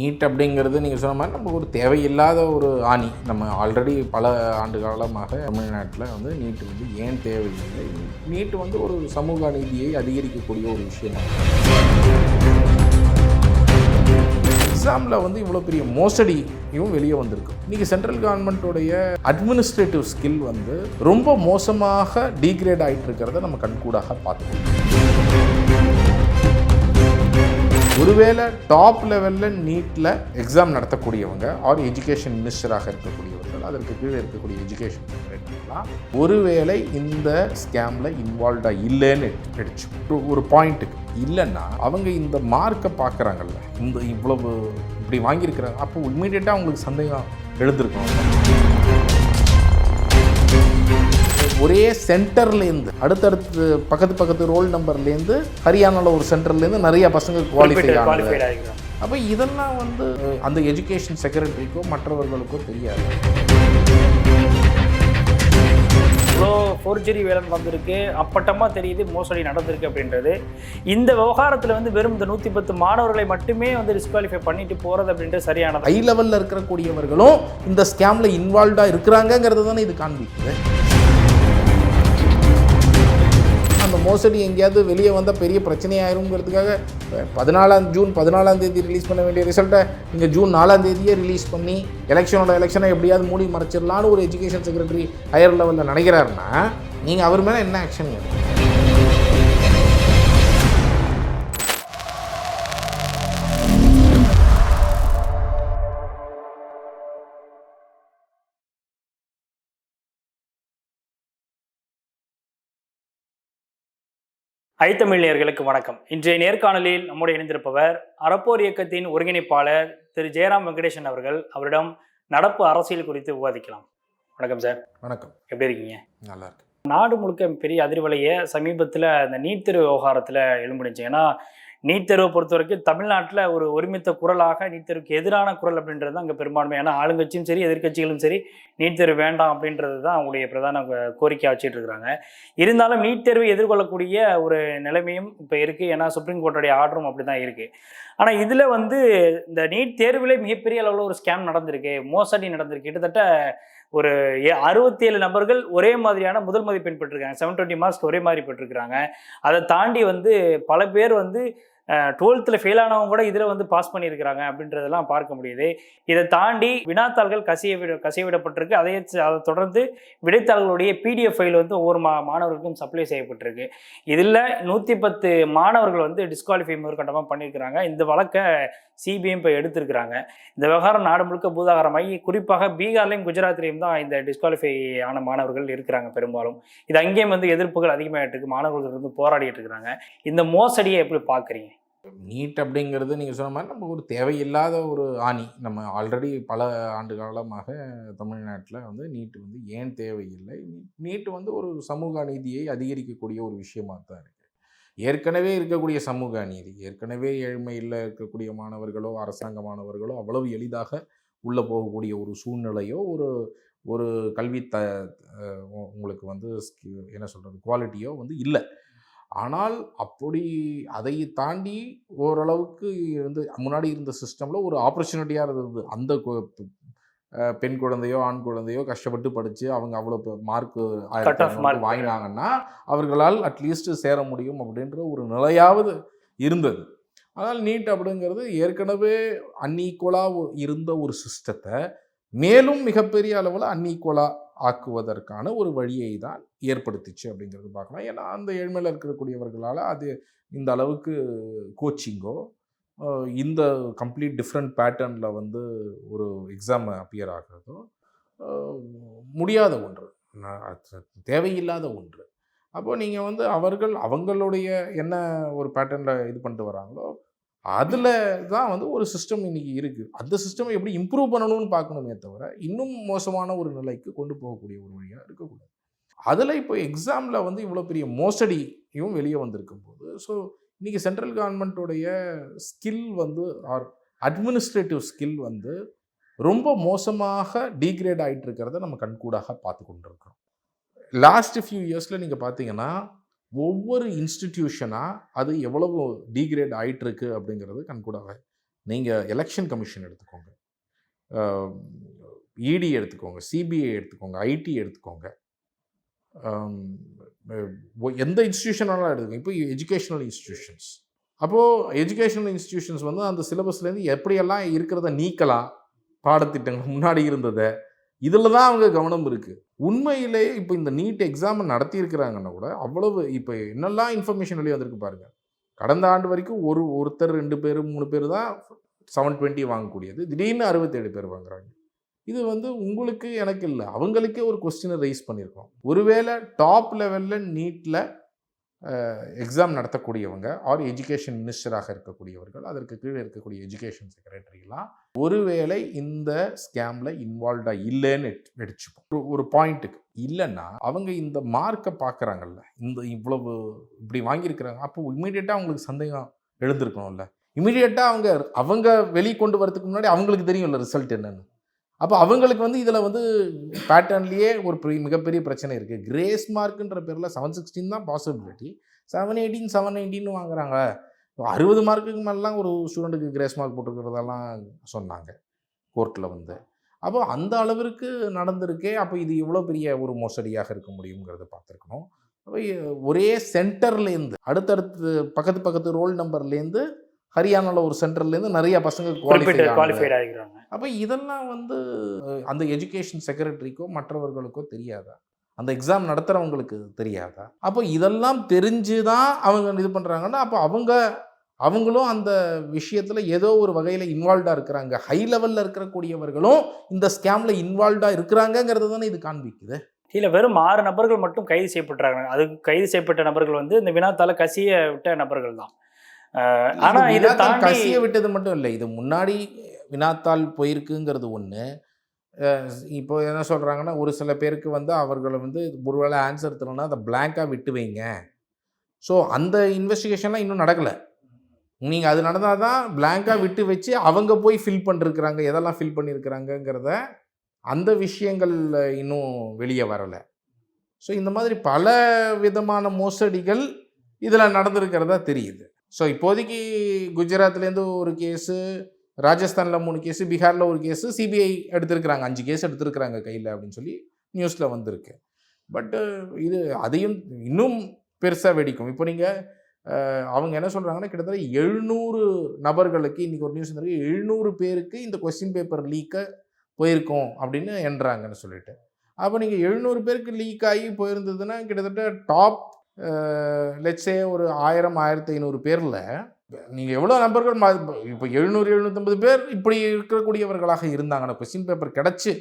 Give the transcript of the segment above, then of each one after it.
NEET அப்படிங்கிறது நீங்கள் சொன்ன மாதிரி நமக்கு ஒரு தேவையில்லாத ஒரு ஆணி. நம்ம ஆல்ரெடி பல ஆண்டு காலமாக தமிழ்நாட்டில் வந்து நீட் வந்து ஏன் தேவையில்லை? நீட் வந்து ஒரு சமூக நீதியை அதிகரிக்கக்கூடிய ஒரு விஷயம். எக்ஸாமில் வந்து இவ்வளோ பெரிய மோசடியும் வெளியே வந்திருக்கு. இன்றைக்கி சென்ட்ரல் கவர்மெண்ட்டோடைய அட்மினிஸ்ட்ரேட்டிவ் ஸ்கில் வந்து ரொம்ப மோசமாக டீக்ரேட் ஆகிட்டு இருக்கிறத நம்ம கண்கூடாக பார்த்துக்கணும். ஒருவேளை டாப் லெவலில் நீட்டில் எக்ஸாம் நடத்தக்கூடியவங்க ஆர் எஜுகேஷன் மினிஸ்டராக இருக்கக்கூடியவர்கள் அதற்கு கீழே இருக்கக்கூடிய எஜுகேஷன் செக்ரட்டரிலாம் ஒருவேளை இந்த ஸ்கேமில் இன்வால்வ்டாக இல்லைன்னு எடுத்து ஒரு- ஒரு பாயிண்ட்டுக்கு இல்லைன்னா அவங்க இந்த மார்க்கை பார்க்குறாங்கல்ல இந்த இவ்வளவு இப்படி வாங்கியிருக்கிறாங்க அப்போ இம்மீடியட்டாக அவங்களுக்கு சந்தேகம் எழுந்திருக்கணும் ஒரே சென்டர்லேருந்து அடுத்தடுத்து பக்கத்து பக்கத்து ரோல் நம்பர்லேருந்து ஹரியானாவில் ஒரு சென்டர்லேருந்து நிறைய பசங்க குவாலிஃபை ஆகிக்கிறோம் அப்போ இதெல்லாம் வந்து அந்த எஜுகேஷன் செக்ரட்டரிக்கோ மற்றவர்களுக்கோ தெரியாது. இவ்வளோ ஃபோர்ஜரி வேலை நடந்திருக்கு அப்பட்டமாக தெரியுது மோசடி நடந்திருக்கு அப்படின்றது. இந்த விவகாரத்தில் வந்து வெறும் இந்த நூற்றி பத்து மாணவர்களை மட்டுமே வந்து டிஸ்குவாலிஃபை பண்ணிட்டு போகிறது அப்படின்றது சரியானது? ஹை லெவலில் இருக்கக்கூடியவர்களும் இந்த ஸ்கேமில் இன்வால்வ்டாக இருக்கிறாங்கங்கிறது தானே இது காண்பிக்குது. மோசடி எங்கேயாவது வெளியே வந்தால் பெரிய பிரச்சனையாயிருங்கிறதுக்காக பதினாலாம் ஜூன் பதினாலாம் தேதி ரிலீஸ் பண்ண வேண்டிய ரிசல்ட்டை இங்கே ஜூன் நாலாம் தேதியே ரிலீஸ் பண்ணி எலெக்ஷனோட எலெக்ஷனை எப்படியாவது மூடி மறைச்சிடலான்னு ஒரு எஜுகேஷன் செக்ரட்டரி ஹையர் லெவலில் நினைக்கிறாருன்னா நீங்கள் அவர் மேலே என்ன ஆக்ஷன் எடுக்கணும் ஐத்தமிழ் நேயர்களுக்கு வணக்கம். இன்றைய நேர்காணலில் நம்முடைய இணைந்திருப்பவர் அறப்போர் இயக்கத்தின் ஒருங்கிணைப்பாளர் திரு ஜெயராம் வெங்கடேசன் அவர்கள். அவரிடம் நடப்பு அரசியல் குறித்து விவாதிக்கலாம். வணக்கம் சார். வணக்கம். எப்படி இருக்கீங்க? நல்லா இருக்கு நாடு முழுக்க பெரிய அதிர்வலையை சமீபத்தில் இந்த நீட் தேர்வு விவகாரத்தில் எழும்பிடுச்சு ஏன்னா நீட் தேர்வை பொறுத்த வரைக்கும் தமிழ்நாட்டில் ஒரு ஒருமித்த குரலாக நீட் தேர்வுக்கு எதிரான குரல் அப்படின்றது தான் அங்கே பெரும்பான்மை. ஏன்னா ஆளுங்கட்சியும் சரி எதிர்க்கட்சிகளும் சரி நீட் தேர்வு வேண்டாம் அப்படின்றது தான் அவங்களுடைய பிரதான கோரிக்கை வச்சுட்டு இருக்கிறாங்க இருந்தாலும் நீட் தேர்வை எதிர்கொள்ளக்கூடிய ஒரு நிலைமையும் இப்போ இருக்குது ஏன்னா சுப்ரீம் கோர்ட்டுடைய ஆர்டரும் அப்படி தான் இருக்குது ஆனால் இதில் வந்து இந்த நீட் தேர்விலே மிகப்பெரிய அளவில் ஒரு ஸ்கேம் நடந்திருக்கு. மோசடி நடந்திருக்கு. கிட்டத்தட்ட ஒரு அறுபத்தி ஏழு நபர்கள் ஒரே மாதிரியான முதல் மதிப்பெண் பெற்றிருக்காங்க. செவன் டுவெண்ட்டி மார்க்ஸ் ஒரே மாதிரி பெற்றிருக்கிறாங்க. அதை தாண்டி வந்து பல பேர் வந்து டுவெல்த்தில் ஃபெயில் ஆனவங்க கூட இதில் வந்து பாஸ் பண்ணியிருக்கிறாங்க அப்படின்றதெல்லாம் பார்க்க முடியுது. இதை தாண்டி வினாத்தாள்கள் கசிய விட கசிய விடப்பட்டிருக்கு. அதை அதை தொடர்ந்து விடைத்தாள்களுடைய பிடிஎஃப் ஃபைல் வந்து ஒவ்வொரு மா மாணவர்களுக்கும் சப்ளை செய்யப்பட்டிருக்கு. இதில் நூற்றி பத்து மாணவர்கள் வந்து டிஸ்குவாலிஃபை முதற்கட்டமாக பண்ணியிருக்கிறாங்க. இந்த வழக்கை சிபிஎம் இப்போ எடுத்திருக்கிறாங்க. இந்த விவகாரம் நாடு முழுக்க பூதாகரமாகி குறிப்பாக பீகார்லேயும் குஜராத்லேயும் தான் இந்த டிஸ்குவாலிஃபை ஆன மாணவர்கள் இருக்கிறாங்க பெரும்பாலும். இது அங்கேயும் வந்து எதிர்ப்புகள் அதிகமாகிட்டு இருக்கு. மாணவர்கள் வந்து போராடிட்டு இருக்கிறாங்க. இந்த மோசடியை எப்படி பார்க்குறீங்க? நீட் அப்படிங்கிறது நீங்கள் சொன்ன மாதிரி நம்ம ஒரு தேவையில்லாத ஒரு ஆணி. நம்ம ஆல்ரெடி பல ஆண்டு காலமாக தமிழ்நாட்டில் வந்து நீட் வந்து ஏன் தேவையில்லை? நீட் வந்து ஒரு சமூக அநீதியை அதிகரிக்கக்கூடிய ஒரு விஷயமாக தான் இருக்குது ஏற்கனவே இருக்கக்கூடிய சமூக அநீதி ஏற்கனவே ஏழ்மையில் இருக்கக்கூடிய மாணவர்களோ அரசாங்க மாணவர்களோ அவ்வளவு எளிதாக உள்ளே போகக்கூடிய ஒரு சூழ்நிலையோ ஒரு ஒரு கல்வி த உ- உங்களுக்கு வந்து என்ன சொல்கிறது குவாலிட்டியோ வந்து இல்லை. ஆனால் அப்படி அதை தாண்டி ஓரளவுக்கு வந்து முன்னாடி இருந்த சிஸ்டமில் ஒரு ஆப்பர்ச்சுனிட்டியாக இருந்தது அந்த பெண் குழந்தையோ ஆண் குழந்தையோ கஷ்டப்பட்டு படித்து அவங்க அவ்வளோ மார்க் mark. வாங்கினாங்கன்னா அவர்களால் அட்லீஸ்ட் சேர முடியும் அப்படின்ற ஒரு நிலையாவது இருந்தது ஆனால் நீட் அப்படிங்கிறது ஏற்கனவே அன்ஈக்குவலாக இருந்த ஒரு சிஸ்டத்தை மேலும் மிகப்பெரிய அளவில் அன்ஈக்குவலாக ஆக்குவதற்கான ஒரு வழியை தான் ஏற்படுத்திச்சு அப்படிங்கிறது பார்க்கலாம். ஏன்னா அந்த ஏழ்மையில் இருக்கக்கூடியவர்களால் அது இந்த அளவுக்கு கோச்சிங்கோ இந்த கம்ப்ளீட் டிஃப்ரெண்ட் பேட்டர்னில் வந்து ஒரு எக்ஸாம் அப்பியர் ஆகிறதோ முடியாத ஒன்று. தேவையில்லாத ஒன்று. அப்போது நீங்கள் வந்து அவர்கள் அவங்களுடைய என்ன ஒரு பேட்டர்னில் இது பண்ணிட்டு வராங்களோ அதில் தான் வந்து ஒரு சிஸ்டம் இன்னைக்கு இருக்குது அந்த சிஸ்டம் எப்படி இம்ப்ரூவ் பண்ணணும்னு பார்க்கணுமே தவிர இன்னும் மோசமான ஒரு நிலைக்கு கொண்டு போகக்கூடிய ஒரு வழியாக இருக்கக்கூடாது. அதில் இப்போ எக்ஸாமில் வந்து இவ்வளோ பெரிய மோசடியும் வெளியே வந்திருக்கும் போது ஸோ இன்றைக்கி சென்ட்ரல் கவர்மெண்ட்டோடைய ஸ்கில் வந்து ஆர் அட்மினிஸ்ட்ரேட்டிவ் ஸ்கில் வந்து ரொம்ப மோசமாக டீக்ரேட் ஆகிட்டு இருக்கிறத நம்ம கண்கூடாக பார்த்து கொண்டிருக்கிறோம். லாஸ்ட் ஃபியூ இயர்ஸில் நீங்கள் பார்த்தீங்கன்னா ஒவ்வொரு இன்ஸ்டிடியூஷனாக அது எவ்வளவு டீக்ரேட் ஆகிட்டுருக்கு அப்படிங்கிறது கண்கூடாக நீங்கள் எலெக்ஷன் கமிஷன் எடுத்துக்கோங்க. இடி எடுத்துக்கோங்க சிபிஐ எடுத்துக்கோங்க ஐடி எடுத்துக்கோங்க. எந்த இன்ஸ்டியூஷனாலும் எடுத்துக்கோங்க. இப்போ எஜுகேஷனல் இன்ஸ்டியூஷன்ஸ் அப்போது எஜுகேஷனல் இன்ஸ்டியூஷன்ஸ் வந்து அந்த சிலபஸ்லேருந்து எப்படியெல்லாம் இருக்கிறத நீக்கலாம் பாடத்திட்டங்கள் முன்னாடி இருந்ததை இதில் தான் அவங்க கவனம் இருக்குது உண்மையிலே இப்போ இந்த நீட் எக்ஸாம் நடத்தியிருக்கிறாங்கன்னா கூட அவ்வளவு இப்போ என்னெல்லாம் இன்ஃபர்மேஷன் வெளியே வந்திருக்கு பாருங்க. கடந்த ஆண்டு வரைக்கும் ஒரு ஒருத்தர் ரெண்டு பேர் மூணு பேர் தான் செவன் டுவெண்ட்டி வாங்கக்கூடியது. திடீர்னு அறுபத்தேழு பேர் வாங்குறாங்க. இது வந்து உங்களுக்கு எனக்கு இல்லை. அவங்களுக்கே ஒரு கொஸ்டினை ரைஸ் பண்ணியிருக்கோம். ஒருவேளை டாப் லெவலில் நீட்டில் எக்ஸாம் நடத்தக்கூடியவங்க ஆர் எஜுகேஷன் மினிஸ்டராக இருக்கக்கூடியவர்கள் அதற்கு கீழே இருக்கக்கூடிய எஜுகேஷன் செக்ரட்டரிலாம் ஒருவேளை இந்த ஸ்கேமில் இன்வால்வ்டாக இல்லைன்னு எட்- வெடிச்சுப்போம் ஒரு ஒரு பாயிண்ட்டுக்கு இல்லைன்னா அவங்க இந்த மார்க்கை பார்க்குறாங்கல்ல இந்த இவ்வளவு இப்படி வாங்கியிருக்கிறாங்க அப்போ இமீடியட்டாக அவங்களுக்கு சந்தேகம் எழுந்திருக்கணும்ல. இமீடியட்டாக அவங்க அவங்க வெளியே கொண்டு வரதுக்கு முன்னாடி அவங்களுக்கு தெரியும்ல ரிசல்ட் என்னென்னு. அப்போ அவங்களுக்கு வந்து இதில் வந்து பேட்டர்ன்லேயே ஒரு பெரிய மிகப்பெரிய பிரச்சனை இருக்குது கிரேஸ் மார்க்குன்ற பேரில் செவன் சிக்ஸ்டீன் தான் பாசிபிலிட்டி செவன் எயிட்டீன் செவன் எயிட்டின்னு வாங்குறாங்க. அறுபது மார்க்குக்கு மேலாம் ஒரு ஸ்டூடெண்ட்டுக்கு கிரேஸ் மார்க் போட்டுருக்கிறதெல்லாம் சொன்னாங்க கோர்ட்டில் வந்து. அப்போ அந்த அளவிற்கு நடந்திருக்கே அப்போ இது இவ்வளோ பெரிய ஒரு மோசடியாக இருக்க முடியுங்கிறத பார்த்துருக்கணும். அப்போ ஒரே சென்டர்லேருந்து அடுத்தடுத்து பக்கத்து பக்கத்து ரோல் நம்பர்லேருந்து ஹரியானாவில் ஒரு சென்டர்லேருந்து நிறைய பசங்க குவாலிஃபை குவாலிஃபைட் ஆகிக்கிறாங்க அப்போ இதெல்லாம் வந்து அந்த எஜுகேஷன் செக்ரட்டரிக்கோ மற்றவர்களுக்கோ தெரியாதா? அந்த எக்ஸாம் நடத்துகிறவங்களுக்கு தெரியாதா? அப்போ இதெல்லாம் தெரிஞ்சு தான் அவங்க இது பண்ணுறாங்கன்னா அப்போ அவங்க அவங்களும் அந்த விஷயத்தில் ஏதோ ஒரு வகையில் இன்வால்வ்டாக இருக்கிறாங்க. ஹை லெவலில் இருக்கக்கூடியவர்களும் இந்த ஸ்கேமில் இன்வால்வ்டாக இருக்கிறாங்கிறது தானே இது காண்பிக்குது. கீழே வெறும் ஆறு நபர்கள் மட்டும் கைது செய்யப்பட்டாங்க அது கைது செய்யப்பட்ட நபர்கள் வந்து இந்த வினாத்தால கசிய விட்ட நபர்கள் தான். ஆனா இது கசிய விட்டது மட்டும் இல்லை. இது முன்னாடி வினாத்தாள் போயிருக்குங்கிறது ஒன்று இப்போ என்ன சொல்கிறாங்கன்னா ஒரு சில பேருக்கு வந்து அவர்களை வந்து ஒருவேளை ஆன்சர் தரணும்னா அதை பிளாங்காக விட்டு வைங்க. ஸோ அந்த இன்வெஸ்டிகேஷன்லாம் இன்னும் நடக்கலை. நீங்கள் அது நடந்தால் தான் பிளாங்காக விட்டு வச்சு அவங்க போய் ஃபில் பண்ணிருக்கிறாங்க எதெல்லாம் ஃபில் பண்ணியிருக்கிறாங்கங்கிறத அந்த விஷயங்கள் இன்னும் வெளியே வரலை. ஸோ இந்த மாதிரி பல விதமான மோசடிகள் இதில் நடந்திருக்கிறதா தெரியுது. ஸோ இப்போதைக்கு குஜராத்லேருந்து ஒரு கேஸு ராஜஸ்தானில் மூணு கேஸு பீகாரில் ஒரு கேஸு சிபிஐ எடுத்திருக்கிறாங்க. அஞ்சு கேஸ் எடுத்திருக்கிறாங்க கையில் அப்படின்னு சொல்லி நியூஸில் வந்திருக்கு. பட்டு இது அதையும் இன்னும் பெருசாக வெடிக்கும். இப்போ நீங்கள் அவங்க என்ன சொல்கிறாங்கன்னா கிட்டத்தட்ட எழுநூறு நபர்களுக்கு இன்றைக்கி ஒரு நியூஸ் வந்திருக்கு எழுநூறு பேருக்கு இந்த கொஸ்டின் பேப்பர் லீக்கை போயிருக்கோம் அப்படின்னு என்றாங்கன்னு சொல்லிட்டு. அப்போ நீங்கள் எழுநூறு பேருக்கு லீக் ஆகி போயிருந்ததுன்னா கிட்டத்தட்ட டாப் லெட்ஸே ஒரு ஆயிரம் ஆயிரத்தி ஐநூறு பேரில் நீங்கள் எவ்வளோ நபர்கள் மா இப்போ எழுநூறு எழுநூற்றம்பது பேர் இப்படி இருக்கக்கூடியவர்களாக இருந்தாங்கன்னா கொஸ்டின் பேப்பர் கிடச்சி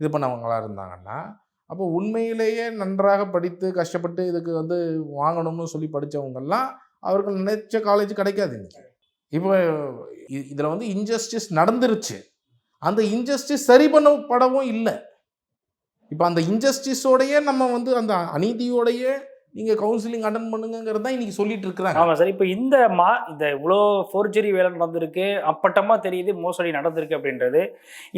இது பண்ணவங்களாக இருந்தாங்கன்னா அப்போ உண்மையிலேயே நன்றாக படித்து கஷ்டப்பட்டு இதுக்கு வந்து வாங்கணும்னு சொல்லி படித்தவங்கெல்லாம் அவர்கள் நினைச்ச காலேஜ் கிடைக்காது இப்போ இதில் வந்து இன்ஜஸ்டிஸ் நடந்துருச்சு. அந்த இன்ஜஸ்டிஸ் சரி பண்ணப்படவும் இல்லை. இப்போ அந்த இன்ஜஸ்டிஸோடையே நம்ம வந்து அந்த அநீதியோடையே நீங்கள் கவுன்சிலிங் அட்டன் பண்ணுங்கிறது தான் இன்னைக்கு சொல்லிட்டு இருக்கிறாங்க. ஆமா சார் இப்போ இந்த மா இந்த இவ்வளோ ஃபோர்ஜரி வேலை நடந்திருக்கு அப்பட்டமா தெரியுது மோசடி நடந்திருக்கு அப்படின்றது.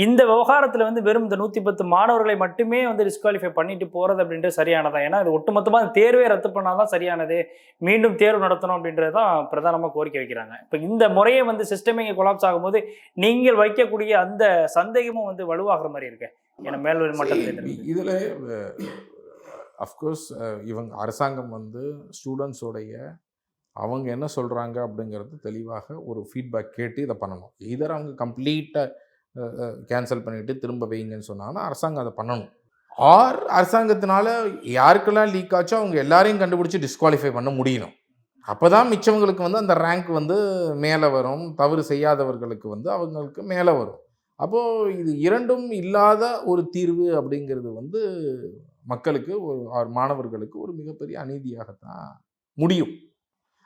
இந்த விவகாரத்துல வந்து வெறும் இந்த நூத்தி பத்து மாணவர்களை மட்டுமே வந்து டிஸ்குவாலிஃபை பண்ணிட்டு போறது அப்படின்றது சரியானதா? ஏன்னா இது ஒட்டுமொத்தமா இந்த தேர்வே ரத்து பண்ணாதான் சரியானது. மீண்டும் தேர்வு நடத்தணும் அப்படின்றது தான் பிரதானமா கோரிக்கை வைக்கிறாங்க. இப்போ இந்த முறையே வந்து சிஸ்டமே இங்கே கொலாப்ஸ் ஆகும்போது நீங்கள் வைக்கக்கூடிய அந்த சந்தேகமும் வந்து வலுவாகிற மாதிரி இருக்கு. ஏன்னா மேல்வரி மட்டத்தில் இதில் அஃப்கோர்ஸ் இவங்க அரசாங்கம் வந்து ஸ்டூடெண்ட்ஸோடைய அவங்க என்ன சொல்கிறாங்க அப்படிங்கிறது தெளிவாக ஒரு ஃபீட்பேக் கேட்டு இதை பண்ணணும். இதர் அவங்க கம்ப்ளீட்டாக கேன்சல் பண்ணிவிட்டு திரும்ப வைங்கன்னு சொன்னாங்கன்னா அரசாங்கம் அதை பண்ணணும். ஆர் அரசாங்கத்தினால யாருக்கெல்லாம் லீக் ஆச்சோ அவங்க எல்லாரையும் கண்டுபிடிச்சி டிஸ்குவாலிஃபை பண்ண முடியணும். அப்போ தான் மிச்சவங்களுக்கு வந்து அந்த ரேங்க் வந்து மேலே வரும். தவறு செய்யாதவர்களுக்கு வந்து அவங்களுக்கு மேலே வரும். அப்போது இது இரண்டும் இல்லாத ஒரு தீர்வு அப்படிங்கிறது வந்து மக்களுக்கு ஒரு மாணவர்களுக்கு ஒரு மிகப்பெரிய அநீதியாகத்தான் முடியும்.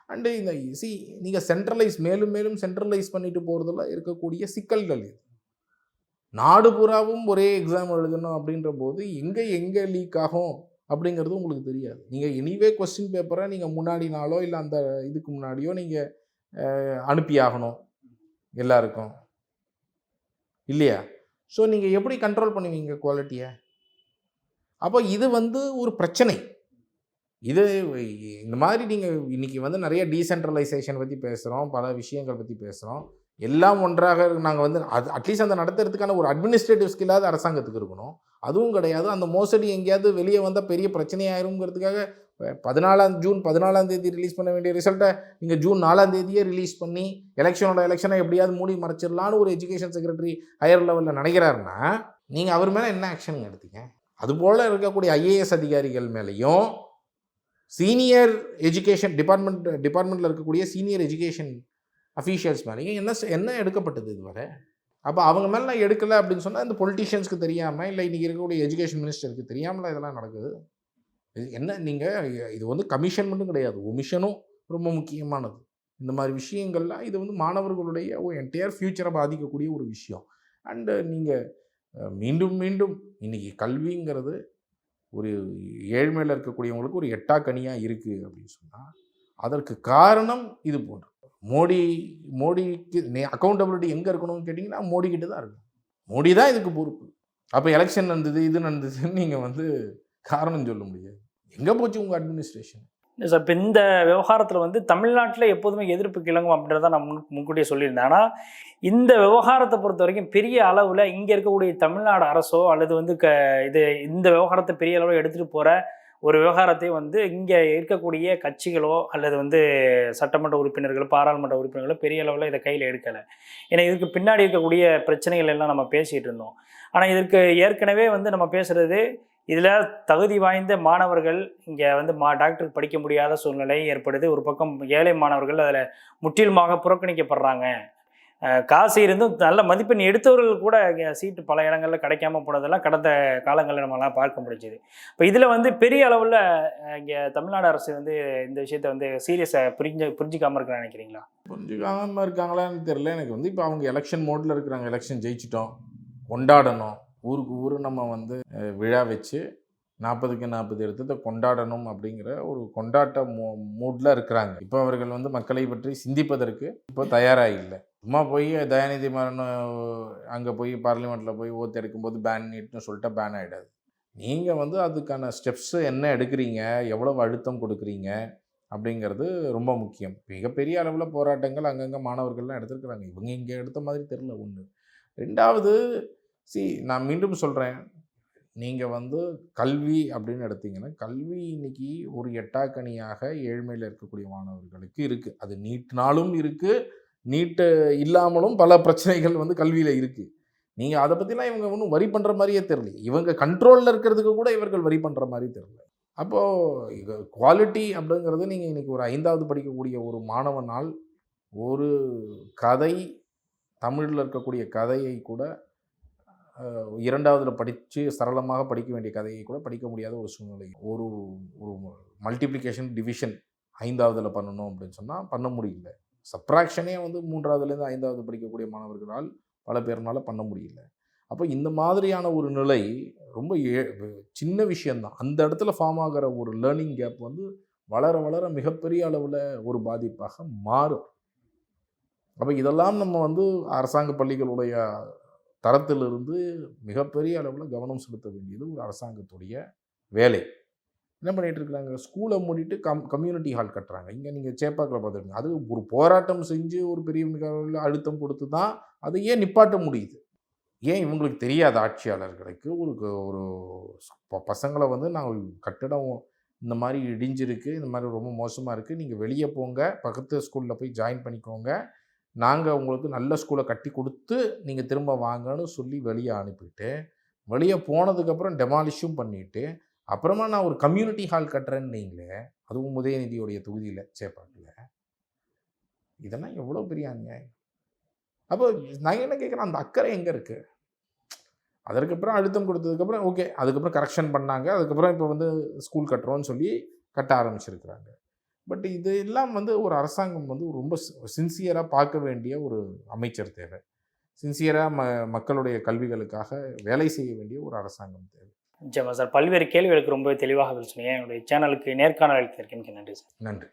அண்டு இந்த சி நீங்கள் சென்ட்ரலைஸ் மேலும் மேலும் சென்ட்ரலைஸ் பண்ணிட்டு போகிறதுல இருக்கக்கூடிய சிக்கல்கள் இது. நாடு பூராவும் ஒரே எக்ஸாம் எழுதணும் அப்படின்ற போது எங்கே எங்கே லீக் ஆகும் அப்படிங்கிறது உங்களுக்கு தெரியாது. நீங்கள் எனிவே கொஸ்டின் பேப்பரை நீங்கள் முன்னாடி நாளோ இல்லை அந்த இதுக்கு முன்னாடியோ நீங்கள் அனுப்பி ஆகணும் எல்லாருக்கும். இல்லையா? ஸோ நீங்கள் எப்படி கண்ட்ரோல் பண்ணுவீங்க குவாலிட்டியை அப்போ இது வந்து ஒரு பிரச்சனை. இது இந்த மாதிரி நீங்கள் இன்னைக்கு வந்து நிறைய டீசென்ட்ரலைசேஷன் பற்றி பேசுகிறோம் பல விஷயங்கள் பற்றி பேசுகிறோம் எல்லாம் ஒன்றாக நாங்கள் வந்து அது அட்லீஸ்ட் அந்த நடத்துறதுக்கான ஒரு அட்மினிஸ்ட்ரேட்டிவ் ஸ்கில்லாவது அரசாங்கத்துக்கு இருக்கணும். அதுவும் கிடையாது. அந்த மோசடி எங்கேயாவது வெளியே வந்தால் பெரிய பிரச்சனையாயிருங்கிறதுக்காக பதினாலாம் ஜூன் பதினாலாம் தேதி ரிலீஸ் பண்ண வேண்டிய ரிசல்ட்டை நீங்கள் ஜூன் நாலாம் தேதியே ரிலீஸ் பண்ணி எலெக்ஷனோட எலெக்ஷனை எப்படியாவது மூடி மறைச்சிடலான்னு ஒரு எஜுகேஷன் செக்ரட்டரி ஹையர் லெவலில் நினைக்கிறாருன்னா நீங்கள் அவர் மேலே என்ன ஆக்ஷன் எடுத்தீங்க? அதுபோல் இருக்கக்கூடிய ஐஏஎஸ் அதிகாரிகள் மேலேயும் சீனியர் எஜுகேஷன் டிபார்ட்மெண்ட் டிபார்ட்மெண்ட்டில் இருக்கக்கூடிய சீனியர் எஜுகேஷன் அஃபீஷியல்ஸ் மேலேயும் என்ன என்ன எடுக்கப்பட்டது இதுவரை? அப்போ அவங்க மேலே நான் எடுக்கலை அப்படின்னு சொன்னால் இந்த பொலிட்டிஷியன்ஸ்க்கு தெரியாமல் இல்லை இன்றைக்கி இருக்கக்கூடிய எஜுகேஷன் மினிஸ்டருக்கு தெரியாமல் இதெல்லாம் நடக்குது? இது என்ன நீங்கள் இது வந்து கமிஷன் மட்டும் கிடையாது ஒமிஷனும் ரொம்ப முக்கியமானது. இந்த மாதிரி விஷயங்கள்லாம் இது வந்து மாணவர்களுடைய என்டையர் ஃப்யூச்சரை பாதிக்கக்கூடிய ஒரு விஷயம். அண்டு நீங்கள் மீண்டும் மீண்டும் இன்றைக்கி கல்விங்கிறது ஒரு ஏழ்மையில் இருக்கக்கூடியவங்களுக்கு ஒரு எட்டாக்கனியாக இருக்குது அப்படின்னு சொன்னால் அதற்கு காரணம் இது போன்று. மோடி மோடிக்கு அக்கௌண்டபிலிட்டி எங்கே இருக்கணும்னு கேட்டிங்கன்னா மோடி தான் இருக்கும் மோடி தான் இதுக்கு பொறுப்பு. அப்போ எலெக்ஷன் நடந்தது இது நடந்ததுன்னு நீங்கள் வந்து காரணம் சொல்ல முடியாது. எங்கே போச்சு உங்கள் அட்மினிஸ்ட்ரேஷன் இப்போ இந்த விவகாரத்தில் வந்து தமிழ்நாட்டில் எப்போதுமே எதிர்ப்பு கிளங்கும் அப்படின்றத நான் முன் முன்கூட்டியே சொல்லியிருந்தேன். ஆனால் இந்த விவகாரத்தை பொறுத்த வரைக்கும் பெரிய அளவில் இங்கே இருக்கக்கூடிய தமிழ்நாடு அரசோ அல்லது வந்து க இது இந்த விவகாரத்தை பெரிய அளவில் எடுத்துகிட்டு போகிற ஒரு விவகாரத்தை வந்து இங்கே இருக்கக்கூடிய கட்சிகளோ அல்லது வந்து சட்டமன்ற உறுப்பினர்களோ பாராளுமன்ற உறுப்பினர்களோ பெரிய அளவில் இதை கையில் எடுக்கலை. ஏன்னா இதுக்கு பின்னாடி இருக்கக்கூடிய பிரச்சனைகள் எல்லாம் நம்ம பேசிகிட்டு இருந்தோம். ஆனால் இதற்கு ஏற்கனவே வந்து நம்ம பேசுகிறது இதில் தகுதி வாய்ந்த மாணவர்கள் இங்கே வந்து மா டாக்டருக்கு படிக்க முடியாத சூழ்நிலை ஏற்படுது. ஒரு பக்கம் ஏழை மாணவர்கள் அதில் முற்றிலுமாக புறக்கணிக்கப்படுறாங்க. காசு இருந்தும் நல்ல மதிப்பெண் எடுத்தவர்கள் கூட இங்கே சீட்டு பல இடங்களில் கிடைக்காம போனதெல்லாம் கடந்த காலங்களில் நம்மளாம் பார்க்க முடிஞ்சுது. இப்போ இதில் வந்து பெரிய அளவில் இங்கே தமிழ்நாடு அரசு வந்து இந்த விஷயத்தை வந்து சீரியஸாக புரிஞ்சு புரிஞ்சிக்காமல் இருக்குன்னு நினைக்கிறீங்களா? புரிஞ்சுக்காமல் இருக்காங்களான்னு தெரியல. எனக்கு வந்து இப்போ அவங்க எலெக்ஷன் மோடில் இருக்கிறாங்க. எலெக்ஷன் ஜெயிச்சிட்டோம். கொண்டாடணும். ஊருக்கு ஊர் நம்ம வந்து விழா வச்சு நாற்பதுக்கு நாற்பது எடுத்ததை கொண்டாடணும் அப்படிங்கிற ஒரு கொண்டாட்ட மூ மூடில் இருக்கிறாங்க. இப்போ அவர்கள் வந்து மக்களை பற்றி சிந்திப்பதற்கு இப்போ தயாராக இல்லை சும்மா போய் தயாநிதி மாறன் அங்கே போய் பார்லிமெண்ட்டில் போய் ஓத்து எடுக்கும்போது பேன் நீட்னு சொல்லிட்டு பேன் ஆகிடாது நீங்கள் வந்து அதுக்கான ஸ்டெப்ஸு என்ன எடுக்கிறீங்க? எவ்வளவு அழுத்தம் கொடுக்குறீங்க? அப்படிங்கிறது ரொம்ப முக்கியம். மிகப்பெரிய அளவில் போராட்டங்கள் அங்கங்கே மாணவர்கள்லாம் எடுத்திருக்கிறாங்க. இவங்க இங்கே எடுத்த மாதிரி தெரில ஒன்று ரெண்டாவது சி நான் மீண்டும் சொல்கிறேன் நீங்கள் வந்து கல்வி அப்படின்னு எடுத்தீங்கன்னா கல்வி இன்னைக்கு ஒரு எட்டாக்கணியாக ஏழ்மையில் இருக்கக்கூடிய மாணவர்களுக்கு இருக்குது அது நீட்னாலும் இருக்குது நீட்டு இல்லாமலும் பல பிரச்சனைகள் வந்து கல்வியில் இருக்குது நீங்கள் அதை பற்றிலாம் இவங்க ஒன்றும் வரி பண்ணுற மாதிரியே தெரியல. இவங்க கண்ட்ரோலில் இருக்கிறதுக்கு கூட இவர்கள் வரி பண்ணுற மாதிரி தெரியல. அப்போது குவாலிட்டி அப்படிங்கிறது நீங்கள் இன்றைக்கி ஒரு ஐந்தாவது படிக்கக்கூடிய ஒரு மாணவனால் ஒரு கதை தமிழில் இருக்கக்கூடிய கதையை கூட இரண்டாவதுல படித்து சரளமாக படிக்க வேண்டிய கதையை கூட படிக்க முடியாத ஒரு சூழ்நிலை. ஒரு ஒரு மல்டிப்ளிகேஷன் டிவிஷன் ஐந்தாவதுல பண்ணணும் அப்படின்னு சொன்னால் பண்ண முடியல. சப்ராக்ஷனே வந்து மூன்றாவதுலேருந்து ஐந்தாவது படிக்கக்கூடிய மாணவர்களால் பல பேர்னால பண்ண முடியல. அப்போ இந்த மாதிரியான ஒரு நிலை ரொம்ப ஏ- சின்ன விஷயந்தான் அந்த இடத்துல ஃபார்ம் ஆகிற ஒரு லேர்னிங் கேப் வந்து வளர வளர மிகப்பெரிய அளவில் ஒரு பாதிப்பாக மாறும். அப்போ இதெல்லாம் நம்ம வந்து அரசாங்க பள்ளிகளுடைய தரத்திலிருந்து மிகப்பெரிய அளவில் கவனம் செலுத்த வேண்டியது ஒரு அரசாங்கத்துடைய வேலை. என்ன பண்ணிகிட்டு இருக்கிறாங்க ஸ்கூலை மூடிட்டு கம் கம்யூனிட்டி ஹால் கட்டுறாங்க. இங்கே நீங்கள் சேப்பாக்கில் பார்த்துருங்க. அது ஒரு போராட்டம் செஞ்சு ஒரு பெரிய மிக அழுத்தம் கொடுத்து தான் அதை ஏன் நிப்பாட்ட முடியுது? ஏன் இவங்களுக்கு தெரியாத ஆட்சியாளர்களுக்கு ஒரு ஒரு பசங்களை வந்து நாங்கள் கட்டிடம் இந்த மாதிரி இடிஞ்சிருக்கு இந்த மாதிரி ரொம்ப மோசமாக இருக்குது நீங்கள் வெளியே போங்க பக்கத்து ஸ்கூலில் போய் ஜாயின் பண்ணிக்கோங்க. நாங்கள் உங்களுக்கு நல்ல ஸ்கூலை கட்டி கொடுத்து நீங்கள் திரும்ப வாங்கன்னு சொல்லி வெளியே அனுப்பிட்டு வெளியே போனதுக்கப்புறம் டெமாலிஷும் பண்ணிவிட்டு அப்புறமா நான் ஒரு கம்யூனிட்டி ஹால் கட்டுறேன்னு நீங்களே அதுவும் உதயநிதியோடைய தொகுதியில் சேப்பாட்டில். இதெல்லாம் எவ்வளோ பெரிய அநியாயம். அப்போ நான் என்ன கேட்குறேன் அந்த அக்கறை எங்கே இருக்குது அதற்கப்புறம் அழுத்தம் கொடுத்ததுக்கப்புறம் ஓகே அதுக்கப்புறம் கரெக்ஷன் பண்ணாங்க அதுக்கப்புறம் இப்போ வந்து ஸ்கூல் கட்டுறோன்னு சொல்லி கட்ட ஆரம்பிச்சிருக்கிறாங்க. பட் இது எல்லாம் வந்து ஒரு அரசாங்கம் வந்து ரொம்ப சின்சியராக பார்க்க வேண்டிய ஒரு அமைச்சர் தேவை. சின்சியராக ம மக்களுடைய கல்விகளுக்காக வேலை செய்ய வேண்டிய ஒரு அரசாங்கம் தேவை. நிச்சயமா சார். பல்வேறு கேள்விகளுக்கு ரொம்பவே தெளிவாக சொன்னீங்க. என்னுடைய சேனலுக்கு நேர்காணல் அளித்ததற்கு மிக்க நன்றி சார். நன்றி.